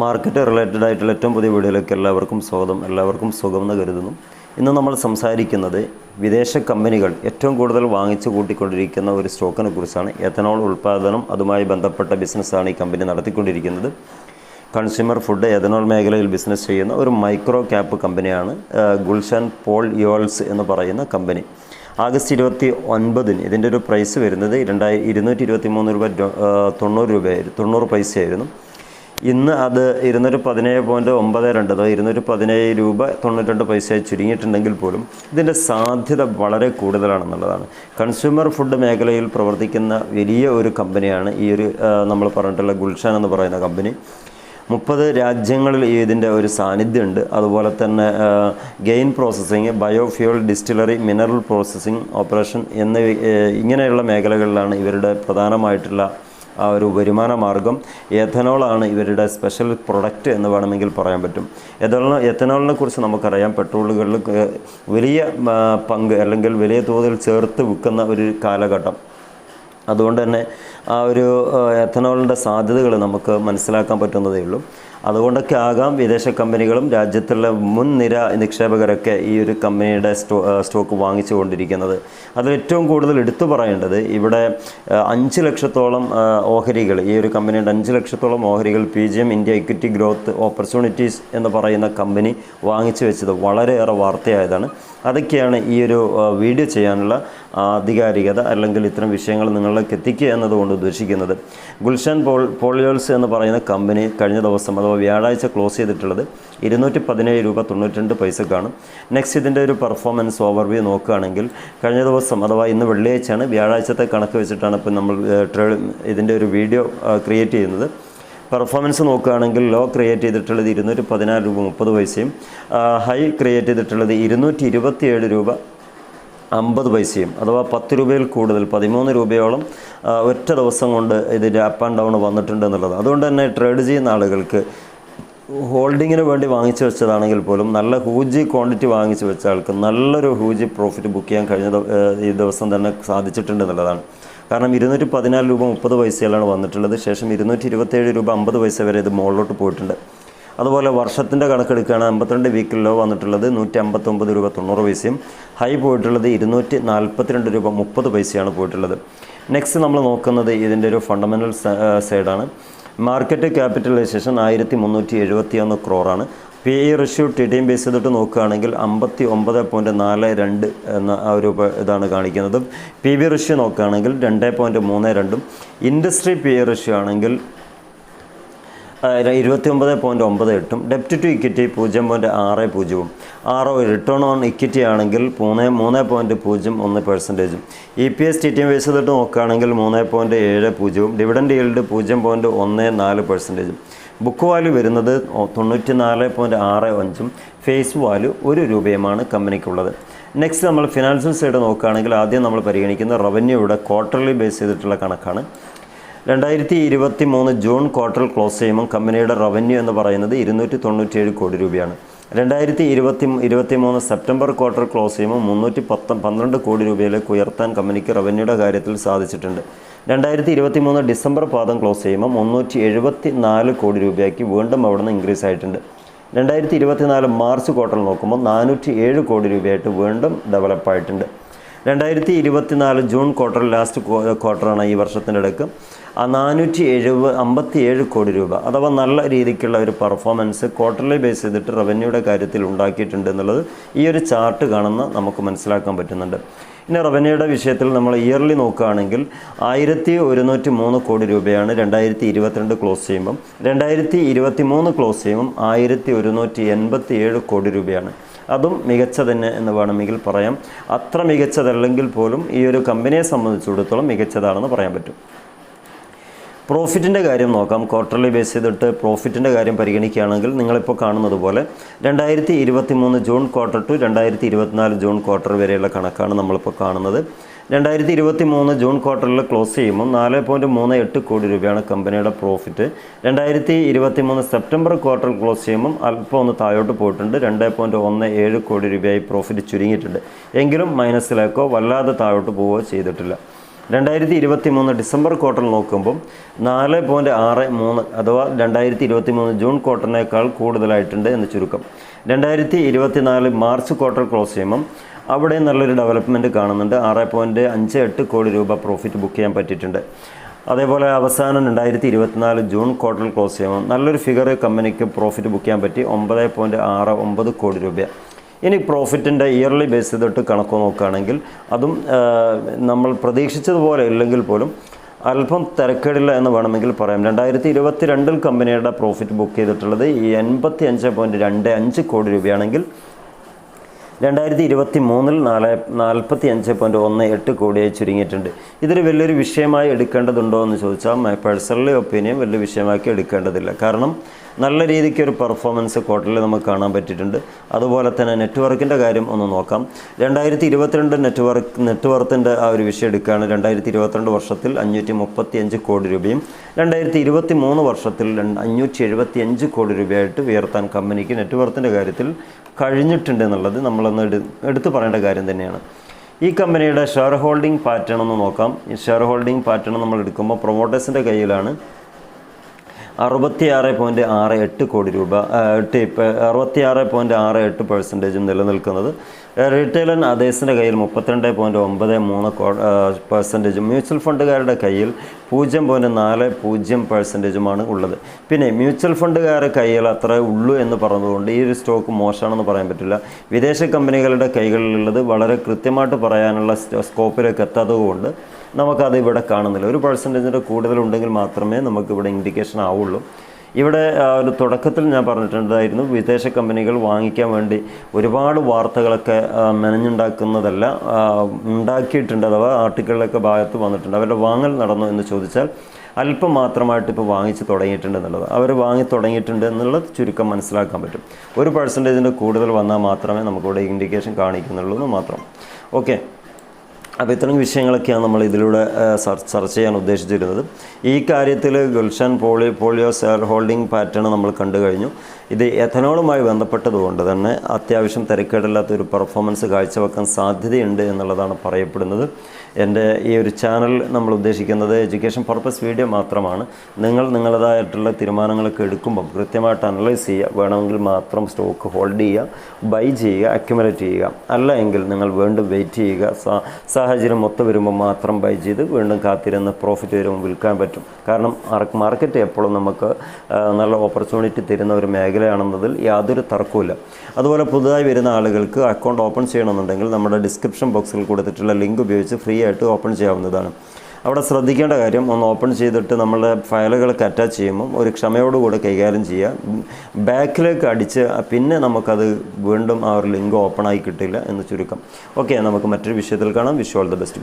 Market related ആയിട്ടുള്ള ഏറ്റവും പുതിയ വീഡിയോയിലേക്ക് എല്ലാവർക്കും സ്വാഗതം. എല്ലാവർക്കും സുഖം എന്ന് കരുതുന്നു. ഇന്ന് നമ്മൾ സംസാരിക്കുന്നത് വിദേശ കമ്പനികൾ ഏറ്റവും കൂടുതൽ വാങ്ങിച്ചു കൂട്ടിക്കൊണ്ടിരിക്കുന്ന ഒരു സ്റ്റോക്കിനെ കുറിച്ചാണ്. എത്തനോൾ ഉൽപ്പാദനം അതുമായി ബന്ധപ്പെട്ട ബിസിനസ്സാണ് ഈ കമ്പനി നടത്തിക്കൊണ്ടിരിക്കുന്നത്. കൺസ്യൂമർ ഫുഡ് എഥനോൾ മേഖലയിൽ ബിസിനസ് ചെയ്യുന്ന ഒരു മൈക്രോ ക്യാപ്പ് കമ്പനിയാണ് ഗുൽഷൻ പോൾ യോൾസ് എന്ന് പറയുന്ന കമ്പനി. ആഗസ്റ്റ് ഇരുപത്തി ഒൻപതിന് ഇതിന്റെ ഒരു പ്രൈസ് വരുന്നത് രണ്ടായിരം ഇരുന്നൂറ്റി ഇരുപത്തി മൂന്ന് രൂപ തൊണ്ണൂറ് രൂപയായിരുന്നു തൊണ്ണൂറ് പൈസയായിരുന്നു. ഇന്ന് അത് ഇരുന്നൂറ്റി പതിനേഴ് പോയിന്റ് ഒമ്പത് രണ്ട് ഇരുന്നൂറ്റി പതിനേഴ് രൂപ തൊണ്ണൂറ്റി പൈസ ചുരുങ്ങിയിട്ടുണ്ടെങ്കിൽ പോലും ഇതിന്റെ സാധ്യത വളരെ കൂടുതലാണെന്നുള്ളതാണ്. കൺസ്യൂമർ ഫുഡ് മേഖലയിൽ പ്രവർത്തിക്കുന്ന വലിയ ഒരു കമ്പനിയാണ് ഈ ഒരു നമ്മൾ പറഞ്ഞിട്ടുള്ള ഗുൽഷാൻ എന്ന് പറയുന്ന കമ്പനി. മുപ്പത് രാജ്യങ്ങളിൽ ഇതിന്റെ ഒരു സാന്നിധ്യമുണ്ട്. അതുപോലെ തന്നെ grain processing biofuel distillery mineral processing operation എന്നിവ ഇങ്ങനെയുള്ള മേഖലകളിലാണ് ഇവരുടെ പ്രധാനമായിട്ടുള്ള ആ ഒരു വരുമാന മാർഗം എഥനോളാണ് ഇവരുടെ സ്പെഷ്യൽ പ്രൊഡക്റ്റ് എന്ന് വേണമെങ്കിൽ പറയാൻ പറ്റും. എഥനോൾ എഥനോളിനെ കുറിച്ച് നമുക്കറിയാം. പെട്രോളുകളിൽ വലിയ പങ്ക് അല്ലെങ്കിൽ വലിയ തോതിൽ ചേർത്ത് വിൽക്കുന്ന ഒരു കാലഘട്ടം. അതുകൊണ്ട് തന്നെ ആ ഒരു എഥനോളിന്റെ സാധ്യതകൾ നമുക്ക് മനസ്സിലാക്കാൻ പറ്റുന്നതേ ഉള്ളൂ. അതുകൊണ്ടൊക്കെ ആകാം വിദേശ കമ്പനികളും രാജ്യത്തുള്ള മുൻനിര നിക്ഷേപകരൊക്കെ ഈ ഒരു കമ്പനിയുടെ സ്റ്റോ സ്റ്റോക്ക് വാങ്ങിച്ചു കൊണ്ടിരിക്കുന്നത് അതിൽ ഏറ്റവും കൂടുതൽ എടുത്തു പറയേണ്ടത് ഇവിടെ അഞ്ച് ലക്ഷത്തോളം ഓഹരികൾ ഈ ഒരു കമ്പനിയുടെ അഞ്ച് ലക്ഷത്തോളം ഓഹരികൾ P G M India equity growth opportunities എന്ന് പറയുന്ന കമ്പനി വാങ്ങിച്ചു വെച്ചത് വളരെയേറെ വാർത്തയായതാണ്. അതൊക്കെയാണ് ഈ ഒരു വീഡിയോ ചെയ്യാനുള്ള ആധികാരികത അല്ലെങ്കിൽ ഇത്തരം വിഷയങ്ങൾ നിങ്ങളിലേക്ക് എത്തിക്കുക എന്നതുകൊണ്ട് ഉദ്ദേശിക്കുന്നത്. ഗുൽഷൻ പോൾ പോളിയോൾസ് എന്ന് പറയുന്ന കമ്പനി കഴിഞ്ഞ ദിവസം അഥവാ വ്യാഴാഴ്ച ക്ലോസ് ചെയ്തിട്ടുള്ളത് ഇരുന്നൂറ്റി പതിനേഴ് രൂപ തൊണ്ണൂറ്റി രണ്ട് പൈസക്കാണ്. നെക്സ്റ്റ് ഇതിന്റെ ഒരു പെർഫോമൻസ് ഓവർവ്യൂ നോക്കുകയാണെങ്കിൽ കഴിഞ്ഞ ദിവസം അഥവാ ഇന്ന് വെള്ളിയാഴ്ചയാണ് വ്യാഴാഴ്ചത്തെ കണക്ക് വെച്ചിട്ടാണ് ഇപ്പോൾ നമ്മൾ ട്രേഡ് ഇതിന്റെ ഒരു വീഡിയോ ക്രിയേറ്റ് ചെയ്യുന്നത്. പെർഫോമൻസ് നോക്കുകയാണെങ്കിൽ ലോ ക്രിയേറ്റ് ചെയ്തിട്ടുള്ളത് ഇരുന്നൂറ്റി പതിനാറ് രൂപ മുപ്പത് പൈസയും ഹൈ ക്രിയേറ്റ് ചെയ്തിട്ടുള്ളത് ഇരുന്നൂറ്റി ഇരുപത്തിയേഴ് രൂപ അമ്പത് പൈസയും അഥവാ പത്ത് രൂപയിൽ കൂടുതൽ പതിമൂന്ന് രൂപയോളം ഒറ്റ ദിവസം കൊണ്ട് ഇതിന്റെ അപ്പ് ആൻഡ് ഡൗൺ വന്നിട്ടുണ്ട് എന്നുള്ളത്. അതുകൊണ്ട് തന്നെ ട്രേഡ് ചെയ്യുന്ന ആളുകൾക്ക് ഹോൾഡിങ്ങിന് വേണ്ടി വാങ്ങിച്ചു വെച്ചതാണെങ്കിൽ പോലും നല്ല ഹൂജി ക്വാണ്ടിറ്റി വാങ്ങിച്ചു വെച്ച ആൾക്ക് നല്ലൊരു ഹൂജി പ്രോഫിറ്റ് ബുക്ക് ചെയ്യാൻ കഴിഞ്ഞ ഈ ദിവസം തന്നെ സാധിച്ചിട്ടുണ്ട് എന്നുള്ളതാണ്. കാരണം ഇരുന്നൂറ്റി പതിനാല് രൂപ മുപ്പത് പൈസയിലാണ് വന്നിട്ടുള്ളത്. ശേഷം ഇരുന്നൂറ്റി ഇരുപത്തേഴ് രൂപ അമ്പത് പൈസ വരെ ഇത് മുകളിലോട്ട് പോയിട്ടുണ്ട്. അതുപോലെ വർഷത്തിന്റെ കണക്കെടുക്കുകയാണ് അമ്പത്തിരണ്ട് വീക്കിൽ ലോ വന്നിട്ടുള്ളത് നൂറ്റി അമ്പത്തൊമ്പത് രൂപ തൊണ്ണൂറ് പൈസയും. ഹൈ പോയിട്ടുള്ളത് ഇരുന്നൂറ്റി നാൽപ്പത്തിരണ്ട് രൂപ മുപ്പത് പൈസയാണ് പോയിട്ടുള്ളത്. നെക്സ്റ്റ് നമ്മൾ നോക്കുന്നത് ഇതിന്റെ ഒരു ഫണ്ടമെന്റൽ സൈഡാണ് മാർക്കറ്റ് ക്യാപിറ്റലൈസേഷൻ ആയിരത്തി മുന്നൂറ്റി എഴുപത്തി ഒന്ന് ക്രോറാണ് P E ratio T T M base ചെയ്തിട്ട് നോക്കുകയാണെങ്കിൽ അമ്പത്തി ഒമ്പത് പോയിന്റ് നാല് രണ്ട് എന്ന ആ ഒരു ഇതാണ് കാണിക്കുന്നത്. പി ബി റഷ്യൂ നോക്കുകയാണെങ്കിൽ രണ്ട് പോയിന്റ് മൂന്ന് രണ്ടും. ഇൻഡസ്ട്രി പി ഇ റഷ്യൂ ആണെങ്കിൽ ഇരുപത്തി ഒമ്പത് പോയിന്റ് ഒമ്പത് എട്ടും. ഡെപ്റ്റ് ടു ഇക്വിറ്റി പൂജ്യം പോയിന്റ് ആറ് പൂജ്യവും. ആറോ റിട്ടേൺ ഓൺ ഇക്വിറ്റി ആണെങ്കിൽ മൂന്ന് മൂന്ന് പോയിന്റ് പൂജ്യം ഒന്ന് പെർസെന്റേജും E P S T T M base ചെയ്തിട്ട് നോക്കുകയാണെങ്കിൽ മൂന്ന് പോയിന്റ് ഏഴ് പൂജ്യവും. ഡിവിഡൻഡ് ഈൽഡ് പൂജ്യം പോയിന്റ് ഒന്ന് നാല് പെർസെന്റേജും ബുക്ക് വാല്യൂ വരുന്നത് തൊണ്ണൂറ്റി നാല് പോയിന്റ് ആറ് അഞ്ചും. ഫേസ് വാല്യൂ ഒരു രൂപയുമാണ് കമ്പനിക്കുള്ളത്. നെക്സ്റ്റ് നമ്മൾ ഫിനാൻഷ്യൽ സൈഡ് നോക്കുകയാണെങ്കിൽ ആദ്യം നമ്മൾ പരിഗണിക്കുന്ന റവന്യൂയുടെ ക്വാർട്ടർലി ബേസ് ചെയ്തിട്ടുള്ള കണക്കാണ്. രണ്ടായിരത്തി ഇരുപത്തി മൂന്ന് ജൂൺ ക്വാർട്ടർ ക്ലോസ് ചെയ്യുമ്പോൾ കമ്പനിയുടെ റവന്യൂ എന്ന് പറയുന്നത് ഇരുന്നൂറ്റി തൊണ്ണൂറ്റിയേഴ് കോടി രൂപയാണ്. രണ്ടായിരത്തി ഇരുപത്തി ഇരുപത്തി മൂന്ന് സെപ്റ്റംബർ ക്വാർട്ടർ ക്ലോസ് ചെയ്യുമ്പോൾ മുന്നൂറ്റി പത്ത് പന്ത്രണ്ട് കോടി രൂപയിലേക്ക് ഉയർത്താൻ കമ്പനിക്ക് റവന്യൂയുടെ കാര്യത്തിൽ സാധിച്ചിട്ടുണ്ട്. രണ്ടായിരത്തി ഇരുപത്തി മൂന്ന് ഡിസംബർ പാദം ക്ലോസ് ചെയ്യുമ്പോൾ മുന്നൂറ്റി എഴുപത്തി നാല് കോടി രൂപയാക്കി വീണ്ടും അവിടെ നിന്ന് ഇൻക്രീസ് ആയിട്ടുണ്ട്. രണ്ടായിരത്തി ഇരുപത്തിനാല് മാർച്ച് ക്വാർട്ടർ നോക്കുമ്പോൾ നാനൂറ്റി ഏഴ് കോടി രൂപയായിട്ട് വീണ്ടും ഡെവലപ്പ് ആയിട്ടുണ്ട്. രണ്ടായിരത്തി ഇരുപത്തിനാല് ജൂൺ ക്വാർട്ടർ ലാസ്റ്റ് ക്വാർട്ടറാണ് ഈ വർഷത്തിന്റെ ഇടയ്ക്ക് ആ നാനൂറ്റി എഴുപത് അമ്പത്തി ഏഴ് കോടി രൂപ അഥവാ നല്ല രീതിക്കുള്ള ഒരു പെർഫോമൻസ് ക്വാർട്ടർലി ബേസ് ചെയ്തിട്ട് റവന്യൂയുടെ കാര്യത്തിൽ ഉണ്ടാക്കിയിട്ടുണ്ട് എന്നുള്ളത് ഈ ഒരു ചാർട്ട് കാണുന്ന നമുക്ക് മനസ്സിലാക്കാൻ പറ്റുന്നുണ്ട്. പിന്നെ റവന്യൂയുടെ വിഷയത്തിൽ നമ്മൾ ഇയർലി നോക്കുകയാണെങ്കിൽ ആയിരത്തി ഒരുന്നൂറ്റി മൂന്ന് കോടി രൂപയാണ് രണ്ടായിരത്തി ഇരുപത്തിരണ്ട് ക്ലോസ് ചെയ്യുമ്പം. രണ്ടായിരത്തി ഇരുപത്തി മൂന്ന് ക്ലോസ് ചെയ്യുമ്പം ആയിരത്തി ഒരുന്നൂറ്റി എൺപത്തി ഏഴ് കോടി രൂപയാണ്. അതും മികച്ച തന്നെ എന്ന് വേണമെങ്കിൽ പറയാം. അത്ര മികച്ചതല്ലെങ്കിൽ പോലും ഈ ഒരു കമ്പനിയെ സംബന്ധിച്ചിടത്തോളം മികച്ചതാണെന്ന് പറയാൻ പറ്റും. പ്രോഫിറ്റിന്റെ കാര്യം നോക്കാം. ക്വാർട്ടർലി ബേസ് ചെയ്തിട്ട് പ്രോഫിറ്റിന്റെ കാര്യം പരിഗണിക്കുകയാണെങ്കിൽ നിങ്ങളിപ്പോൾ കാണുന്നത് പോലെ രണ്ടായിരത്തി ഇരുപത്തി മൂന്ന് ജൂൺ ക്വാർട്ടർ ടു രണ്ടായിരത്തി ഇരുപത്തിനാല് ജൂൺ ക്വാർട്ടർ വരെയുള്ള കണക്കാണ് നമ്മളിപ്പോൾ കാണുന്നത്. രണ്ടായിരത്തി ഇരുപത്തി മൂന്ന് ജൂൺ ക്വാർട്ടറിൽ ക്ലോസ് ചെയ്യുമ്പോൾ നാല് പോയിന്റ് മൂന്ന് എട്ട് കോടി രൂപയാണ് കമ്പനിയുടെ പ്രോഫിറ്റ് രണ്ടായിരത്തി ഇരുപത്തി മൂന്ന് സെപ്റ്റംബർ ക്വാർട്ടർ ക്ലോസ് ചെയ്യുമ്പോൾ അല്പം ഒന്ന് താഴോട്ട് പോയിട്ടുണ്ട്. രണ്ട് പോയിന്റ് ഒന്ന് ഏഴ് കോടി രൂപയായി പ്രോഫിറ്റ് ചുരുങ്ങിയിട്ടുണ്ട്. എങ്കിലും മൈനസിലേക്കോ വല്ലാതെ താഴോട്ട് പോവുകയോ ചെയ്തിട്ടില്ല. രണ്ടായിരത്തി ഇരുപത്തി മൂന്ന് ഡിസംബർ ക്വാർട്ടർ നോക്കുമ്പം നാല് പോയിന്റ് ആറ് മൂന്ന് അഥവാ രണ്ടായിരത്തി ഇരുപത്തി മൂന്ന് ജൂൺ ക്വാർട്ടറിനേക്കാൾ കൂടുതലായിട്ടുണ്ട് എന്ന് ചുരുക്കം. രണ്ടായിരത്തി ഇരുപത്തി നാല് മാർച്ച് ക്വാർട്ടർ ക്ലോസ് ചെയ്യുമ്പം അവിടെ നല്ലൊരു ഡെവലപ്മെന്റ് കാണുന്നുണ്ട്. ആറ് പോയിന്റ് അഞ്ച് എട്ട് കോടി രൂപ പ്രോഫിറ്റ് ബുക്ക് ചെയ്യാൻ പറ്റിയിട്ടുണ്ട്. അതേപോലെ അവസാനം രണ്ടായിരത്തി ഇരുപത്തിനാല് ജൂൺ ക്വാർട്ടർ ക്ലോസ് ചെയ്യുമ്പോൾ നല്ലൊരു ഫിഗർ കമ്പനിക്ക് പ്രോഫിറ്റ് ബുക്ക് ചെയ്യാൻ പറ്റി. ഒമ്പത് പോയിന്റ് ആറ് ഒമ്പത് കോടി രൂപ. ഇനി പ്രോഫിറ്റിന്റെ ഇയർലി ബേസ് ചെയ്തിട്ട് കണക്ക് നോക്കുകയാണെങ്കിൽ അതും നമ്മൾ പ്രതീക്ഷിച്ചതുപോലെ ഇല്ലെങ്കിൽ പോലും അല്പം തിരക്കേടില്ല എന്ന് വേണമെങ്കിൽ പറയാം. രണ്ടായിരത്തി ഇരുപത്തി രണ്ടിൽ കമ്പനിയുടെ പ്രോഫിറ്റ് ബുക്ക് ചെയ്തിട്ടുള്ളത് ഈ എൺപത്തി അഞ്ച് പോയിന്റ് രണ്ട് അഞ്ച് കോടി രൂപയാണെങ്കിൽ രണ്ടായിരത്തി ഇരുപത്തി മൂന്നിൽ നാല് നാൽപ്പത്തി അഞ്ച് പോയിന്റ് ഒന്ന് എട്ട് കോടിയായി ചുരുങ്ങിയിട്ടുണ്ട്. ഇതൊരു വലിയൊരു വിഷയമായി എടുക്കേണ്ടതുണ്ടോ എന്ന് ചോദിച്ചാൽ മൈ പേഴ്സണലി ഒപ്പീനിയൻ വലിയ വിഷയമാക്കി എടുക്കേണ്ടതില്ല. കാരണം നല്ല രീതിക്ക് ഒരു പെർഫോമൻസ് ക്വാർട്ടറിൽ നമുക്ക് കാണാൻ പറ്റിയിട്ടുണ്ട്. അതുപോലെ തന്നെ നെറ്റ്വർക്കിന്റെ കാര്യം ഒന്ന് നോക്കാം. രണ്ടായിരത്തി ഇരുപത്തിരണ്ട് നെറ്റ്വർക്ക് നെറ്റ്വർത്തിന്റെ ആ ഒരു വിഷയം എടുക്കുകയാണ്. രണ്ടായിരത്തി ഇരുപത്തിരണ്ട് വർഷത്തിൽ അഞ്ഞൂറ്റി മുപ്പത്തി അഞ്ച് കോടി രൂപയും രണ്ടായിരത്തി ഇരുപത്തി മൂന്ന് വർഷത്തിൽ അഞ്ഞൂറ്റി എഴുപത്തി അഞ്ച് കോടി രൂപയായിട്ട് ഉയർത്താൻ കമ്പനിക്ക് നെറ്റ്വർത്തിന്റെ കാര്യത്തിൽ കഴിഞ്ഞിട്ടുണ്ട് എന്നുള്ളത് നമ്മളൊന്ന് എടു എടുത്തു പറയേണ്ട കാര്യം തന്നെയാണ്. ഈ കമ്പനിയുടെ ഷെയർ ഹോൾഡിംഗ് പാറ്റേൺ ഒന്ന് നോക്കാം. ഈ ഷെയർ ഹോൾഡിംഗ് പാറ്റേൺ നമ്മൾ എടുക്കുമ്പോൾ പ്രൊമോട്ടേഴ്സിന്റെ കയ്യിലാണ് അറുപത്തിയാറ് പോയിന്റ് ആറ് എട്ട് കോടി രൂപ എട്ട് അറുപത്തിയാറ് പോയിന്റ് ആറ് എട്ട് പെർസെന്റേജും നിലനിൽക്കുന്നത്. റീറ്റെയിൽ ആൻഡ് അതേഴ്സിന്റെ കയ്യിൽ മുപ്പത്തിരണ്ട് പോയിന്റ് ഒമ്പത് മൂന്ന് പെർസെന്റേജും മ്യൂച്വൽ ഫണ്ടുകാരുടെ കയ്യിൽ പൂജ്യം പോയിന്റ് നാല് പൂജ്യം പെർസെന്റേജുമാണ് ഉള്ളത്. പിന്നെ മ്യൂച്വൽ ഫണ്ടുകാരുടെ കയ്യിൽ അത്രേ ഉള്ളൂ എന്ന് പറഞ്ഞതുകൊണ്ട് ഈ ഒരു സ്റ്റോക്ക് മോശമാണെന്ന് പറയാൻ പറ്റില്ല. വിദേശ കമ്പനികളുടെ കൈകളിലുള്ളത് വളരെ കൃത്യമായിട്ട് പറയാനുള്ള സ്കോപ്പിലേക്ക് എത്താത്തതുകൊണ്ട് നമുക്കത് ഇവിടെ കാണുന്നില്ല. ഒരു പെർസെന്റേജിന്റെ കൂടുതലുണ്ടെങ്കിൽ മാത്രമേ നമുക്ക് ഇവിടെ ഇൻഡിക്കേഷൻ ആവുള്ളൂ. ഇവിടെ ഒരു തുടക്കത്തിൽ ഞാൻ പറഞ്ഞിട്ടുണ്ടായിരുന്നു വിദേശ കമ്പനികൾ വാങ്ങിക്കാൻ വേണ്ടി ഒരുപാട് വാർത്തകളൊക്കെ മെനഞ്ഞുണ്ടാക്കുന്നതല്ല ഉണ്ടാക്കിയിട്ടുണ്ട് അഥവാ ആർട്ടിക്കിളിലൊക്കെ ഭാഗത്ത് വന്നിട്ടുണ്ട്. അവരുടെ വാങ്ങൽ നടന്നു എന്ന് ചോദിച്ചാൽ അല്പം മാത്രമായിട്ട് ഇപ്പോൾ വാങ്ങിച്ച് തുടങ്ങിയിട്ടുണ്ട് എന്നുള്ളത്. അവർ വാങ്ങി തുടങ്ങിയിട്ടുണ്ട് എന്നുള്ളത് ചുരുക്കം മനസ്സിലാക്കാൻ പറ്റും. ഒരു പെർസെന്റേജിന്റെ കൂടുതൽ വന്നാൽ മാത്രമേ നമുക്കിവിടെ ഇൻഡിക്കേഷൻ കാണിക്കുന്നുള്ളൂ എന്ന് മാത്രം. ഓക്കെ അപ്പോൾ ഇത്തരം വിഷയങ്ങളൊക്കെയാണ് നമ്മൾ ഇതിലൂടെ ചർച്ച ചെയ്യാൻ ഉദ്ദേശിച്ചിരുന്നത്. ഈ കാര്യത്തിൽ Gulshan poly polyol share holding pattern നമ്മൾ കണ്ടു കഴിഞ്ഞു. ഇത് എഥനോളുമായി ബന്ധപ്പെട്ടതുകൊണ്ട് തന്നെ അത്യാവശ്യം തിരക്കേടില്ലാത്ത ഒരു പെർഫോമൻസ് കാഴ്ചവെക്കാൻ സാധ്യതയുണ്ട് എന്നുള്ളതാണ് പറയപ്പെടുന്നത്. എന്റെ ഈ ഒരു ചാനൽ നമ്മൾ ഉദ്ദേശിക്കുന്നത് എഡ്യൂക്കേഷൻ പർപ്പസ് വീഡിയോ മാത്രമാണ്. നിങ്ങൾ നിങ്ങളതായിട്ടുള്ള തീരുമാനങ്ങളൊക്കെ എടുക്കുമ്പം കൃത്യമായിട്ട് അനലൈസ് ചെയ്യുക. വേണമെങ്കിൽ മാത്രം സ്റ്റോക്ക് ഹോൾഡ് ചെയ്യുക. ബൈ ചെയ്യുക. അക്യുമുലേറ്റ് ചെയ്യുക. അല്ല എങ്കിൽ നിങ്ങൾ വീണ്ടും വെയിറ്റ് ചെയ്യുക. സാഹചര്യം ഒത്തു വരുമ്പോൾ മാത്രം ബൈ ചെയ്ത് വീണ്ടും കാത്തിരുന്ന് പ്രോഫിറ്റ് വരുമ്പോൾ വിൽക്കാൻ പറ്റും. കാരണം മാർക്കറ്റ് എപ്പോഴും നമുക്ക് നല്ല ഓപ്പർച്യൂണിറ്റി തരുന്ന ഒരു മേഖലയാണെന്നതിൽ യാതൊരു തർക്കവുമില്ല. അതുപോലെ പുതുതായി വരുന്ന ആളുകൾക്ക് അക്കൗണ്ട് ഓപ്പൺ ചെയ്യണമെന്നുണ്ടെങ്കിൽ നമ്മുടെ ഡിസ്ക്രിപ്ഷൻ ബോക്സിൽ കൊടുത്തിട്ടുള്ള ലിങ്ക് ഉപയോഗിച്ച് ഫ്രീ ആയിട്ട് ഓപ്പൺ ചെയ്യാവുന്നതാണ്. അവിടെ ശ്രദ്ധിക്കേണ്ട കാര്യം ഒന്ന് ഓപ്പൺ ചെയ്തിട്ട് നമ്മളുടെ ഫയലുകളൊക്കെ അറ്റാച്ച് ചെയ്യുമ്പോൾ ഒരു ക്ഷമയോടുകൂടെ കൈകാര്യം ചെയ്യുക. ബാക്കിലേക്ക് അടിച്ച് പിന്നെ നമുക്കത് വീണ്ടും ആ ഒരു ലിങ്ക് ഓപ്പൺ ആയി കിട്ടില്ല എന്ന് ചുരുക്കം. ഓക്കെ നമുക്ക് മറ്റൊരു വിഷയത്തിൽ കാണാം. Wish all the best